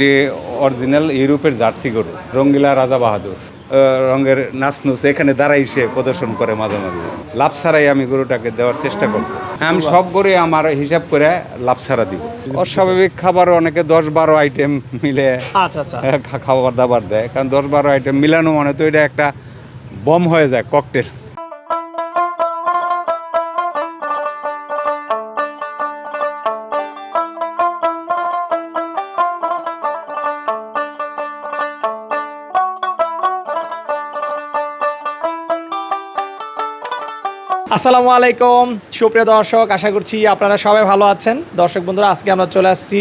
এটি অরিজিনাল ইউরোপের জার্সি গরু রঙ্গিলা রাজা বাহাদুর রঙের নাচনুচ এখানে দাঁড়াই সে প্রদর্শন করে মাঝে মাঝে। লাভ ছাড়াই আমি গরুটাকে দেওয়ার চেষ্টা করব। আমি সব গরু আমার হিসাব করে লাভ ছাড়া দিব। অস্বাভাবিক খাবার অনেকে দশ বারো আইটেম মিলে আচ্ছা আচ্ছা। খাবার দাবার দেয়। কারণ দশ বারো আইটেম মিলানো মানে তো এটা একটা বম হয়ে যায় ককটেল আসসালামু আলাইকুম। সুপ্রিয় দর্শক, আশা করছি আপনারা সবাই ভালো আছেন। দর্শক বন্ধুরা, আজকে আমরা চলে আসছি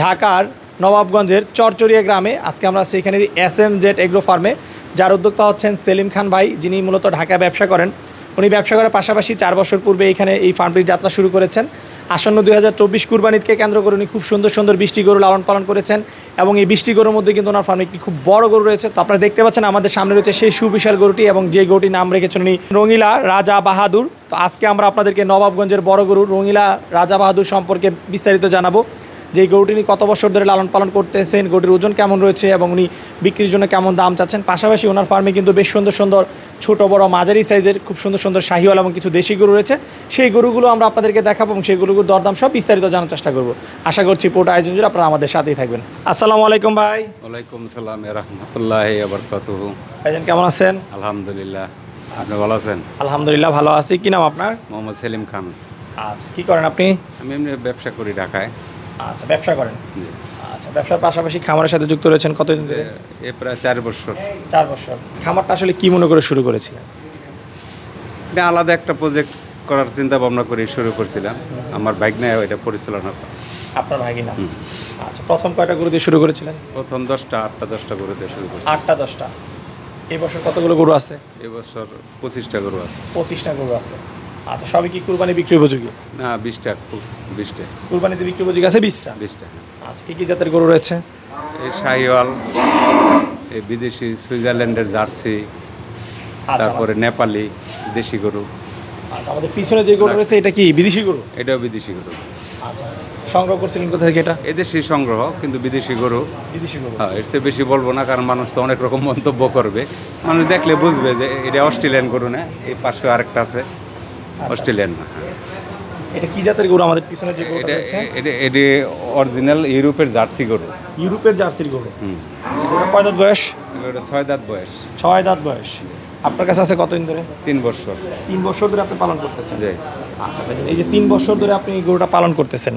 ঢাকার নবাবগঞ্জের চরচরিয়া গ্রামে। আজকে আমরা এখানে এস এম জেড এগ্রো ফার্মে যার উদ্যোক্তা হচ্ছেন সেলিম খান ভাই, যিনি মূলত ঢাকা ব্যবসা করেন। উনি ব্যবসা করার পাশাপাশি চার বছর পূর্বে এখানে এই ফার্মটির যাত্রা শুরু করেছেন। আসন্ন দুই হাজার চব্বিশ কুরবানিদকে কেন্দ্র করে উনি খুব সুন্দর সুন্দর বৃষ্টি গরু লালন পালন করেছেন এবং এই বৃষ্টি গরুর মধ্যে কিন্তু ওনার ফার্মে একটি খুব বড় গরু রয়েছে। তো আপনারা দেখতে পাচ্ছেন আমাদের সামনে রয়েছে সেই সুবিশাল গরুটি এবং যে গরুটির নাম রেখেছেন উনি রঙিলা রাজা বাহাদুর। তো আজকে আমরা আপনাদেরকে নবাবগঞ্জের বড় গরু রঙিলা রাজা বাহাদুর সম্পর্কে বিস্তারিত জানাব। যে গরুটি কত বছর ধরে লালন পালন করতেছেন, গরুটির ওজন কেমন রয়েছে এবং উনি বিক্রির জন্য কেমন দাম চাচ্ছেন। পাশাপাশি ওনার ফার্মে কিন্তু বেশ সুন্দর সুন্দর ছোট বড় মাঝারি সাইজের খুব সুন্দর সুন্দর শাহিওয়াল এবং কিছু দেশি গরু রয়েছে। সেই গরুগুলো আমরা আপনাদেরকে দেখাবো এবং সেই গরুগুলোর দরদাম সব বিস্তারিত জানার চেষ্টা করব। আশা করছি পুরোটা আয়োজন জুড়ে আপনারা আমাদের সাথেই থাকবেন। আসসালামু আলাইকুম ভাই। ওয়ালাইকুম সালাম রহমতুল্লাহ ভাইজান কেমন আছেন? আলহামদুলিল্লাহ আপনি ভালো আছেন? আলহামদুলিল্লাহ ভালো আছি। কি নাম আপনার? মোহাম্মদ সেলিম খান। আচ্ছা কি করেন আপনি? আমি এমনি ব্যবসা করি ঢাকায়। আচ্ছা ব্যবসা করেন? আচ্ছা ব্যবসার পাশাপাশি খামারের সাথে যুক্ত রয়েছেন কতদিন ধরে? এ প্রায় চার বছর। চার বছর। খামারটা আসলে কি মনে করে শুরু করেছিলেন? এটা আলাদা একটা প্রজেক্ট করার চিন্তা ভাবনা করে শুরু করছিলাম। আমার নিয়ে এটা পরিচালনা করে। আপনার ভাগি না আচ্ছা প্রথম কয়টা গরু দিয়ে শুরু করেছিলেন? প্রথম দশটা আটটা দশটা গরু দিয়ে শুরু করছি। আটটা দশটা। এই বছর কতগুলো গরু আছে? এবছর পঁচিশটা গরু আছে। পঁচিশটা গরু আছে। আচ্ছা সবই কি কুরবানি বিক্রি উপযোগী? না বিশটা বিশটা। কুরবানিতে বিক্রি উপযোগী আছে বিশটা? বিশটা আচ্ছা কি কি জাতের গরু রয়েছে? এই শাহিওয়াল এই বিদেশি সুইজারল্যান্ডের জার্সি আচ্ছা তারপরে নেপালি দেশি গরু। আচ্ছা আমাদের পিছনে যে গরু রয়েছে এটা কি বিদেশি গরু? এটাও বিদেশি গরু। আচ্ছা সংগ্রহ করছিলেন কোথা থেকে এটা? এদেশি সংগ্রহ কিন্তু বিদেশি গরু। বিদেশি গরু। হ্যাঁ এর চেয়ে বেশি বলব না কারণ মানুষ তো অনেক রকম মন্তব্য করবে। মানুষ দেখলে বুঝবে যে এটা অস্ট্রেলিয়ান গরু না এই পাশে আরেকটা আছে। অস্ট্রেলিয়ান না। এটা কি জাতের গরু? আমাদের পিছনে যে গরু এটা এটা অরিজিনাল ইউরোপের জার্সি গরু। ইউরোপের জার্সির গরু। হুম। আচ্ছা, গরুটা কয় দাঁত বয়স? এটা ছয় দাঁত বয়স। ছয় দাঁত বয়স। আপনার কাছে আছে কতদিন ধরে? তিন বছর। তিন বছর ধরে আপনি পালন করতেছেন? যে আচ্ছা এই যে তিন বছর ধরে আপনি এই গরুটা পালন করতেছেন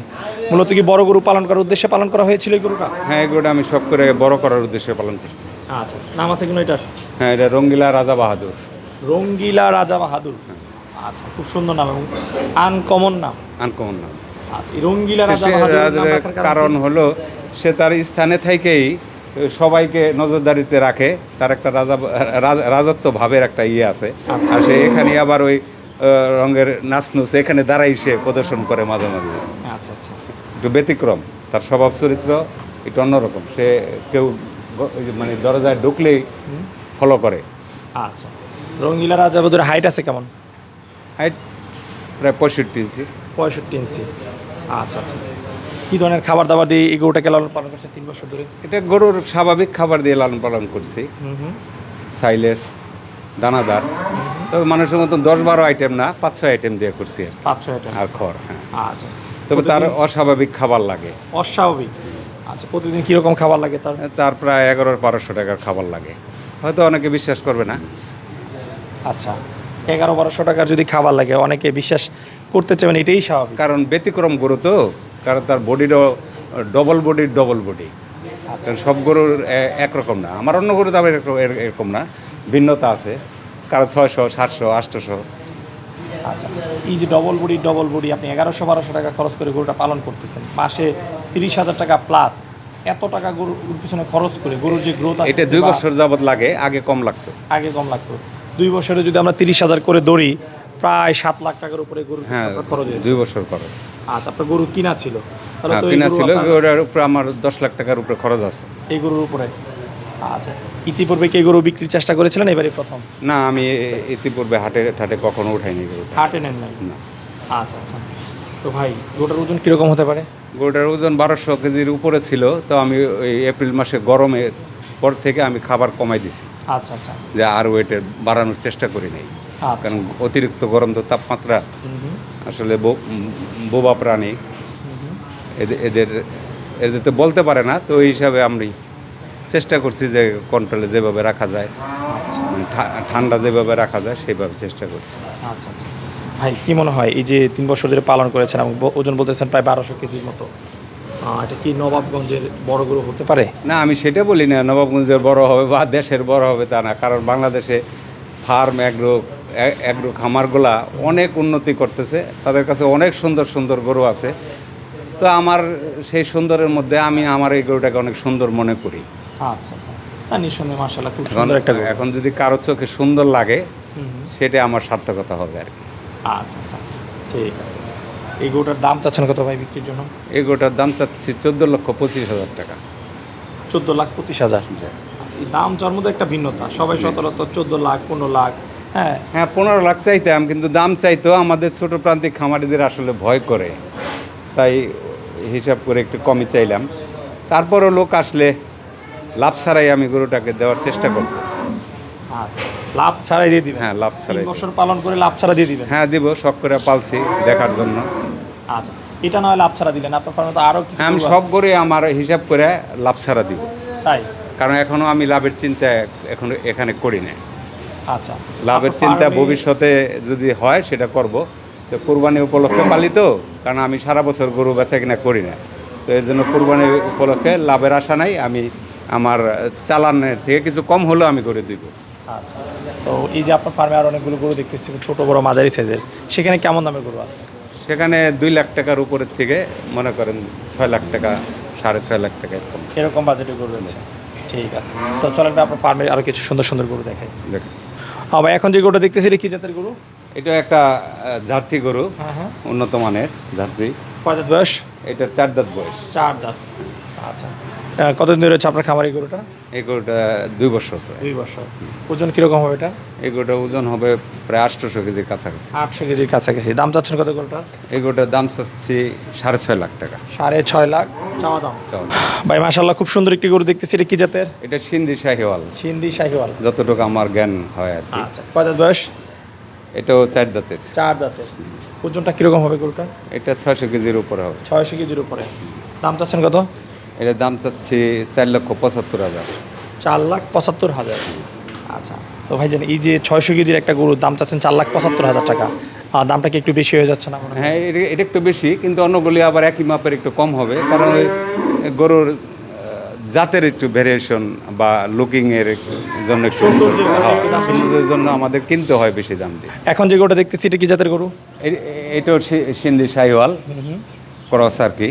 মূলত কি বড় গরু পালন করার উদ্দেশ্যে পালন করা হয়েছিল এই গরুটা? হ্যাঁ এই গরুটা আমি সব করে বড় করার উদ্দেশ্যে পালন করছি। আচ্ছা নাম আছে কিনা এটার? হ্যাঁ এটা রঙ্গিলা রাজা বাহাদুর। রঙ্গিলা রাজা বাহাদুর। আচ্ছা খুব সুন্দর নাম এবং আনকমন নাম। আনকমন নাম। আচ্ছা রঙ্গিলা কারণ হলো সে তার স্থানে থেকেই সবাইকে নজরদারিতে রাখে। তার একটা রাজা রাজত্ব ভাবের একটা ইয়ে আছে। আচ্ছা। আর সে এখানে আবার ওই রঙের নাচনুচ এখানে দাঁড়াই সে প্রদর্শন করে মাঝে মাঝে। আচ্ছা আচ্ছা। একটু ব্যতিক্রম। তার স্বভাব চরিত্র একটু অন্যরকম। সে কেউ মানে দরজায় ঢুকলেই ফলো করে। আচ্ছা। রঙ্গিলা রাজা বাহাদুর হাইট আছে কেমন? হাইট প্রায় পঁয়ষট্টি ইঞ্চি। পঁয়ষট্টি ইঞ্চি। আচ্ছা আচ্ছা। কি ধরনের খাবার দাবার দিয়ে এই গরুটাকে লালন পালন করছেন তিন বছর ধরে? এটা গরুর স্বাভাবিক খাবার দিয়ে লালন পালন করছি। সাইলেস দানাদার। তবে মানুষের মতন দশ বারো আইটেম না পাঁচ ছয় আইটেম দিয়ে করছি আর। পাঁচ ছয় টাকা আর খড় হ্যাঁ। আচ্ছা। তবে তার অস্বাভাবিক খাবার লাগে। অস্বাভাবিক। আচ্ছা প্রতিদিন কীরকম খাবার লাগে তার? তার প্রায় এগারো বারোশো টাকার খাবার লাগে। হয়তো অনেকে বিশ্বাস করবে না। আচ্ছা। এগারো বারোশো টাকার যদি খাবার লাগে অনেকে বিশ্বাস করতে চাবেন এটাই স্বাভাবিক। কারণ ব্যতিক্রম গরু তো কারণ তার বডিরও ডবল বডির ডবল বডি কারণ সব গরুর একরকম না। আমার অন্য গরু তো আবার এরকম- এর- এরকম না। ভিন্নতা আছে। কারও ছয়শো সাতশো আটশোশো। আচ্ছা। এই যে ডবল বডি ডবল বডি আপনি এগারোশো বারোশো টাকা খরচ করে গরুটা পালন করতেছেন। মাসে তিরিশ হাজার টাকা প্লাস এত টাকা গরুর পিছনে খরচ করে গরুর যে গ্রোথ এটা দুই বছর যাবত লাগে আগে কম লাগতো। আগে কম লাগতো। দুই বছরে যদি আমরা তিরিশ হাজার করে দৌড়ি প্রায় সাত লাখ টাকার উপরে গরু হ্যাঁ খরচ দুই বছর খরচ। আচ্ছা আপনার গরু কিনা ছিল? হ্যাঁ কিনা ছিল ওটার উপরে আমার দশ লাখ টাকার উপরে খরচ আছে। এই গরুর উপরে? আচ্ছা ইতিপূর্বে কি গরু বিক্রির চেষ্টা করেছিলেন? এবারে প্রথম? না আমি ইতিপূর্বে হাটে ঠাটে কখনো উঠাইনি গরুটা। হাটে নেন নাই? না। আচ্ছা আচ্ছা। তো ভাই গোটার ওজন কীরকম হতে পারে? গরুটার ওজন বারোশো কেজির উপরে ছিল তো আমি ওই এপ্রিল মাসে গরমের পর থেকে আমি খাবার কমাই দিছি। আচ্ছা আচ্ছা। যে আর ওয়েটের বাড়ানোর চেষ্টা করি নাই। আচ্ছা। কারণ অতিরিক্ত গরম তো তাপমাত্রা আসলে বোবা প্রাণী। এদের এদের তো বলতে পারে না তো এই হিসাবে আমি চেষ্টা করছি যে কন্ট্রোলে যেভাবে রাখা যায় আচ্ছা। মানে ঠান্ডা যেভাবে রাখা যায় সেইভাবে চেষ্টা করছি। আচ্ছা আচ্ছা। ভাই কি মনে হয় এই যে তিন বছর ধরে পালন করেছেন এবং ওজন বলতেছেন প্রায় বারোশো কেজির মতো। এটা কি নবাবগঞ্জের বড় গরু হতে পারে? না আমি সেটা বলি না নবাবগঞ্জের বড় হবে বা দেশের বড় হবে তা না কারণ বাংলাদেশে ফার্ম অ্যাগ্রো অ্যাগ্রো খামারগুলা অনেক উন্নতি করতেছে তাদের কাছে অনেক সুন্দর সুন্দর গরু আছে। তো আমার সেই সুন্দরের মধ্যে আমি আমার এই গরুটাকে অনেক সুন্দর মনে করি। আচ্ছা আচ্ছা। এখন যদি কারও চোখে সুন্দর লাগে। সেটা আমার সার্থকতা হবে আর কি। আচ্ছা আচ্ছা। ঠিক আছে। এই গরুটার দাম চাচ্ছেন কত ভাই বিক্রির জন্য? এই গরুটার দাম চাচ্ছি চোদ্দ লক্ষ পঁচিশ হাজার টাকা। চোদ্দ লাখ পঁচিশ হাজার। আচ্ছা, এই দাম চার মধ্যে একটা ভিন্নতা সবাই সচরাচর চোদ্দ লাখ পনেরো লাখ হ্যাঁ? হ্যাঁ পনেরো লাখ চাইতাম কিন্তু দাম চাইতো আমাদের ছোট প্রান্তিক খামারিদের আসলে ভয় করে। তাই হিসাব করে একটু কমই চাইলাম। তারপরও লোক আসলে লাভ ছাড়াই আমি গরুটাকে দেওয়ার চেষ্টা করব। লাভ ছাড়াই দিয়ে দিবেন? হ্যাঁ লাভ ছাড়াই বছর পালন করে লাভ ছাড়া দিয়ে দিবেন? হ্যাঁ দিব শখ করে পালছি দেখার জন্য। আচ্ছা এটা না হয় লাভ ছাড়া দিলেন আপনার ফার্মে তো আরও কিছু আমি সব করে আমার হিসাব করে লাভ ছাড়া দিব। তাই? কারণ এখনও আমি লাভের চিন্তা এখন এখানে করি না আচ্ছা। লাভের চিন্তা ভবিষ্যতে যদি হয় সেটা করব। তো কোরবানি উপলক্ষে পালি তো কারণ আমি সারা বছর গরু বেচা কিনা করি না তো এই জন্য কোরবানি উপলক্ষে লাভের আশা নাই আমি আমার চালানের থেকে কিছু কম হলেও আমি করে দিব। আচ্ছা। তো এই যে আপনার ফার্মে আর অনেকগুলো গরু দেখতেছি ছোট বড় মাঝারি সাইজের সেখানে কেমন দামের গরু আছে? সেখানে দুই লাখ টাকার উপরের থেকে মনে করেন ছয় লাখ টাকা সাড়ে ছয় লাখ টাকা এরকম। এরকম বাজেটের গরু রয়েছে। ঠিক আছে। তো চলেন আপনার ফার্মে আরও কিছু সুন্দর সুন্দর গরু দেখাই। দেখেন। আবার এখন যে গরুটা দেখতেছি এটা কি জাতের গরু? এটা একটা জার্সি গরু। হ্যাঁ হ্যাঁ। উন্নত মানের জার্সি। কয় দাঁত বয়স? এটা চার দাঁত বয়স। চার দাঁত। আচ্ছা। কতদিন ধরে হচ্ছে আপনার খামার এই গরুটা? এই গরুটা দুই বছর প্রায়। দুই বছর। ওজন কীরকম হবে এটা? এই গরুটা ওজন হবে প্রায় আটশোশো কেজির কাছাকাছি। আটশো কেজির কাছাকাছি। দাম চাচ্ছেন কত গরুটা এই গরুটার দাম চাচ্ছি সাড়ে ছয় লাখ টাকা। সাড়ে ছয় লাখ। চাওয়া দাম? ভাই মাশাল্লাহ খুব সুন্দর একটি গরু দেখতেছি। এটা কি জাতের? এটা সিন্ধি শাহিওয়াল। সিন্ধি শাহিওয়াল। যতটুকু আমার জ্ঞান হয় আর কি। আচ্ছা কয় বয়স? এটাও চার দাঁতের। চার দাঁতের। ওজনটা কীরকম হবে গরুটা এটা ছয়শো কেজির উপরে হবে। ছয়শো কেজির উপরে। দাম চাচ্ছেন কত? এটার দাম চাচ্ছি চার লক্ষ পঁচাত্তর হাজার। চার লাখ পঁচাত্তর হাজার। আচ্ছা তো ভাই জান এই যে ছয়শো কেজির একটা গরুর দাম চাচ্ছেন চার লাখ পঁচাত্তর হাজার টাকা দামটা কি একটু বেশি হয়ে যাচ্ছে না হ্যাঁ? এটা- একটু বেশি কিন্তু অন্যগুলি আবার একই মাপের একটু কম হবে কারণ ওই গরুর জাতের একটু ভেরিয়েশন বা লুকিংয়ের জন্য একটু সৌন্দর্যের জন্য হ্যাঁ। সৌন্দর্যের জন্য আমাদের কিনতে হয় বেশি দাম দিয়ে। এখন যে গরুটা দেখতেছি এটা কি জাতের গরু? এটাও সিন্ধি শাহিওয়াল ক্রস আর কি।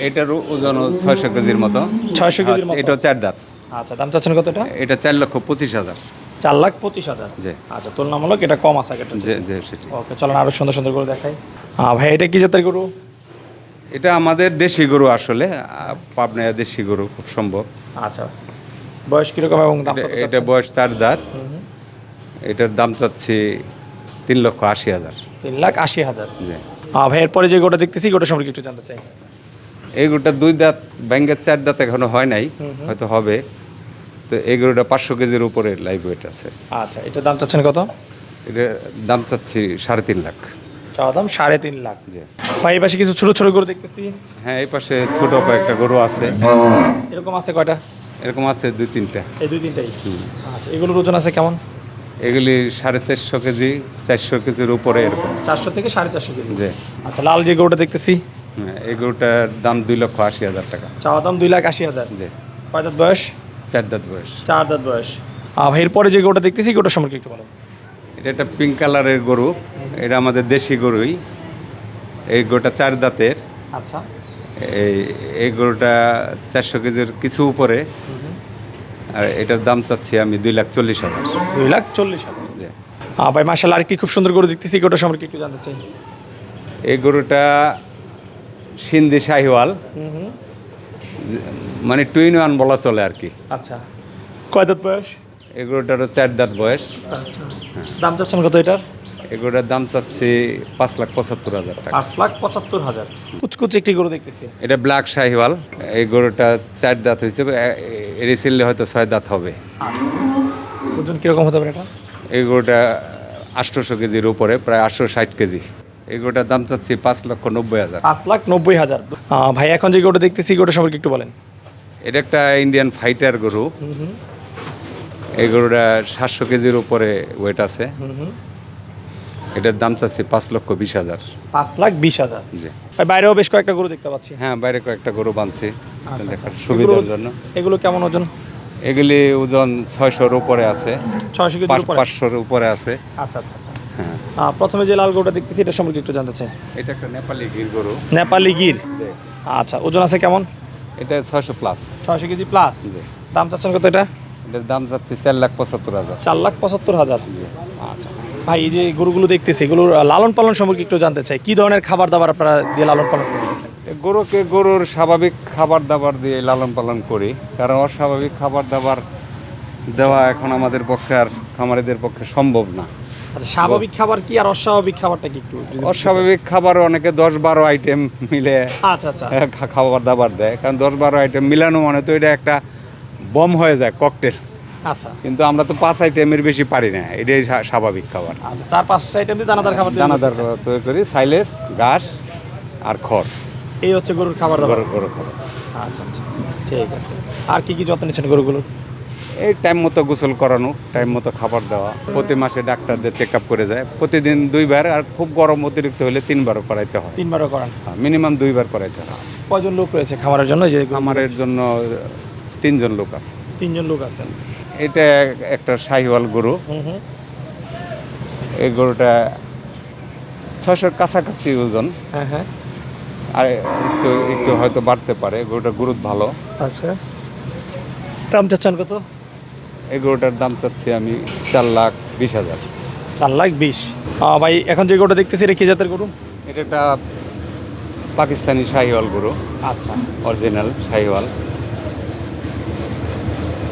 এটার ওজন ছয়শো কেজির মতো। 600 কেজির মতো? এটাও চার দাঁত। আচ্ছা দাম চাচ্ছেন কত এটা এটা চার লক্ষ পঁচিশ হাজার। চার লাখ পঁচিশ হাজার? জি। আচ্ছা তুলনামূলক এটা কম আছে আগেরটা যে যে সেটি ওকে চলেন আরও সুন্দর সুন্দর করে দেখাই। হ্যাঁ ভাই এটা কি জাতের গরু? এটা আমাদের দেশি গরু আসলে। আহ, পাবনায় দেশি গরু খুব সম্ভব। আচ্ছা বয়স কীরকম এবং দাম এটা- এটা? বয়স চার দাঁত। এটার দাম চাচ্ছি তিন লক্ষ আশি হাজার। তিন লাখ আশি হাজার। জি। ভাই এরপরে যে গোটা দেখতেছি গোটা সম্পর্কে একটু জানতে চাই। এই গরুটা দুই দাঁত ব্যাঙ্গের চার দাঁত এখনও হয় নাই। হয়তো হবে। তো এই গরুটা পাঁচশো কেজির উপরে লাইভ ওয়েট আছে। আচ্ছা এটা দাম চাচ্ছেন কত? এটা দাম চাচ্ছি সাড়ে তিন লাখ। চাওয়া দাম সাড়ে তিন লাখ। ভাই এই পাশে কিছু ছোট ছোট গরু দেখতেছি। হ্যাঁ এই পাশে ছোট কয়েকটা গরু আছে। এরকম আছে কয়টা? এরকম আছে দুই তিনটা। এই দুই তিনটাই? আচ্ছা এগুলোর ওজন আছে কেমন? এগুলি সাড়ে চারশো কেজি চারশো কেজির উপরে এরকম। চারশো থেকে সাড়ে চারশো কেজি। যে আচ্ছা লাল যে গরুটা দেখতেছি? হ্যাঁ, এই গরুটার দাম দুই লক্ষ আশি হাজার টাকা। চাওয়া দাম দুই লাখ আশি হাজার। যে কয় দাঁত বয়স? চার দাঁত বয়স। চার দাঁত বয়স। আর এরপরে যে গরুটা দেখতেছি গরুটা সম্পর্কে একটু বলো এটা একটা পিঙ্ক কালারের গরু। এটা আমাদের দেশি গরুই। এই গরুটা চার দাঁতের। আচ্ছা। এই এই গরুটা চারশো কেজির কিছু উপরে। আর এটার দাম চাচ্ছি আমি দুই লাখ চল্লিশ হাজার। দুই লাখ চল্লিশ হাজার? আহ, ভাই মার্শাল আরেকটি খুব সুন্দর গরু দেখতেছি গরুটা সম্পর্কে একটু জানতে চাই। এই গরুটা সিন্ধি শাহিওয়াল। মানে টু মানে টুইন ওয়ান বলা চলে আর কি। আচ্ছা। কয় দাঁত বয়স? এই গরুটারও চার দাঁত বয়স। আচ্ছা। দাম চাচ্ছেন কত এটার? এগুলোর দাম চাচ্ছি পাঁচ লাখ পঁচাত্তর হাজার টাকা। পাঁচ লাখ পঁচাত্তর হাজার। কুচকুচি একটি গরু দেখতেছি। এটা ব্ল্যাক শাহিওয়াল এই গরুটা চার দাঁত হয়েছে রিসেন্টলি হয়তো ছয় দাঁত হবে। ওজন কীরকম হতে পারে এটা? এই গরুটা আটশোশো কেজির উপরে প্রায় আটশো ষাট কেজি। এই গরুটার দাম চাচ্ছি পাঁচ লক্ষ নব্বই হাজার। পাঁচ লাখ নব্বই হাজার। ভাই এখন যে গরুটা দেখতেছি গরুটা সম্পর্কে একটু বলেন। এটা একটা ইন্ডিয়ান ফাইটার গরু। এই গরুটা সাতশো কেজির উপরে ওয়েট আছে। এটার দাম চাচ্ছি পাঁচ লক্ষ বিশ হাজার। পাঁচ লাখ বিশ হাজার? জি। ভাই বাইরেও বেশ কয়েকটা গরু দেখতে পাচ্ছি। হ্যাঁ বাইরে কয়েকটা গরু বানছি। আচ্ছা, দেখার আচ্ছা। সুবিধার জন্য। এগুলো কেমন ওজন? এগুলি ওজন ছয়শোর উপরে আছে। ছয়শো কেজির উপরে? পাঁচশোর উপরে আছে। আচ্ছা আচ্ছা আচ্ছা। হ্যাঁ। প্রথমে যে লাল গরুটা দেখতেছি এটা সম্পর্কে একটু জানতে চাই। এটা একটা নেপালি গির গরু। নেপালি গির? আচ্ছা ওজন আছে কেমন? এটা ছয়শো প্লাস। ছয়শো কেজি প্লাস? দাম চাচ্ছেন কত এটা? এটার দাম যাচ্ছে চার লাখ পঁচাত্তর হাজার। চার লাখ পঁচাত্তর হাজার। আচ্ছা। ভাই এই যে গরুগুলো দেখতেছি এগুলোর লালন পালন সম্পর্কে একটু জানতে চাই। কি ধরনের খাবার দাবার আপনারা দিয়ে লালন পালন করতেছেন গরুকে গরুর স্বাভাবিক খাবার দাবার দিয়ে লালন পালন করি কারণ অস্বাভাবিক খাবার দাবার দেওয়া এখন আমাদের পক্ষে আর খামারিদের পক্ষে সম্ভব না। আচ্ছা স্বাভাবিক খাবার কি আর অস্বাভাবিক খাবারটা কি একটু অস্বাভাবিক খাবার অনেকে দশ বারো আইটেম মিলে আচ্ছা আচ্ছা। খাবার দাবার দেয় কারণ দশ বারো আইটেম মিলানো মানে তো এটা একটা বম হয়ে যায় ককটেল আচ্ছা। কিন্তু আমরা তো পাঁচ আইটেমের বেশি পারি না এটাই স্বাভাবিক খাবার। আচ্ছা চার পাঁচটা আইটেম দিয়ে দানাদার খাবার দানাদার তৈরি করি সাইলেস ঘাস আর খড়। এই হচ্ছে গরুর খাবার গরুর গরুর খাবার। আচ্ছা আচ্ছা ঠিক আছে। আর কি কি যত্ন নিচ্ছেন গরুগুলো? এই টাইম মতো গোসল করানো টাইম মতো খাবার দেওয়া। প্রতি মাসে ডাক্তারদের চেক আপ করে যায়। প্রতিদিন দুইবার আর খুব গরম অতিরিক্ত হলে তিনবারও করাইতে হয়। তিনবারও করেন? মিনিমাম দুইবার করাইতে হয়। কয়জন লোক রয়েছে খাবারের জন্য যে আমাদের জন্য তিনজন লোক আছে। তিনজন লোক আছেন। এটা এক- একটা শাহিওয়াল গরু। এই গরুটা ছয়শোর কাছাকাছি ওজন। হ্যাঁ হ্যাঁ। আর একটু একটু হয়তো বাড়তে পারে গরুটা গ্রোথ ভালো। আচ্ছা। দাম চাচ্ছেন কত? এই গরুটার দাম চাচ্ছি আমি চার লাখ বিশ হাজার। চার লাখ বিশ। ভাই এখন যে গরুটা দেখতেছি এটা কি জাতের গরু? এটা একটা পাকিস্তানি শাহিওয়াল গরু। আচ্ছা। অরিজিনাল শাহিওয়াল।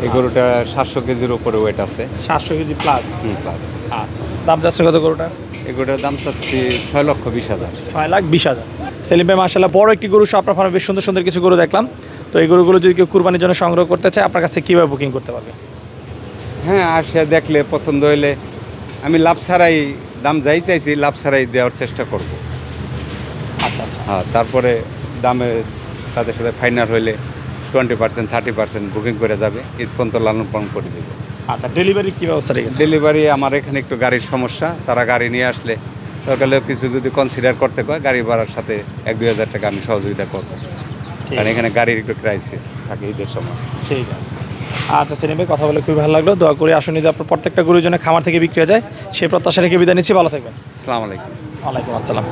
এই গরুটা সাতশো কেজির উপরে ওয়েট আছে। সাতশো কেজি প্লাস প্লাস আচ্ছা। দাম চাচ্ছে কত গরুটা এই গরুটার দাম চাচ্ছি ছয় লক্ষ বিশ হাজার। ছয় লাখ বিশ হাজার। সেলিম ভাই মার্শাল্লাহ বড় একটি গরু সহ আপনার ফার্মে বেশ সুন্দর সুন্দর কিছু গরু দেখলাম। তো এই গরুগুলো যদি কেউ কুরবানির জন্য সংগ্রহ করতে চায় আপনার কাছ কীভাবে বুকিং করতে পারবে? হ্যাঁ আসে দেখলে পছন্দ হইলে আমি লাভ ছাড়াই দাম যাই চাইছি লাভ ছাড়াই দেওয়ার চেষ্টা করব। আচ্ছা আচ্ছা। হ্যাঁ তারপরে দামে তাদের সাথে ফাইনাল হইলে twenty percent thirty percent booking করে যাবে ঈদ পর্যন্ত লালন পালন করে দেবে। আচ্ছা ডেলিভারি কী ব্যবস্থা রেখেছে? ডেলিভারি আমার এখানে একটু গাড়ির সমস্যা তারা গাড়ি নিয়ে আসলে সরকারেও কিছু যদি কনসিডার করতে কয় গাড়ি ভাড়ার সাথে এক দুই হাজার টাকা আমি সহযোগিতা করব। কারণ এখানে গাড়ির একটু ক্রাইসিস থাকে ঈদের সময়। ঠিক আছে। আচ্ছা সেলিম ভাই কথা বলে খুবই ভালো লাগল। দোয়া করে আসুন যদি আপনার প্রত্যেকটা গরুর জন্য খামার থেকে বিক্রি হয়ে যায়। সেই প্রত্যাশা রেখে বিদায় নিচ্ছি। ভালো থাকবেন। আসসালামু আলাইকুম। ওয়ালাইকুম আসসালাম।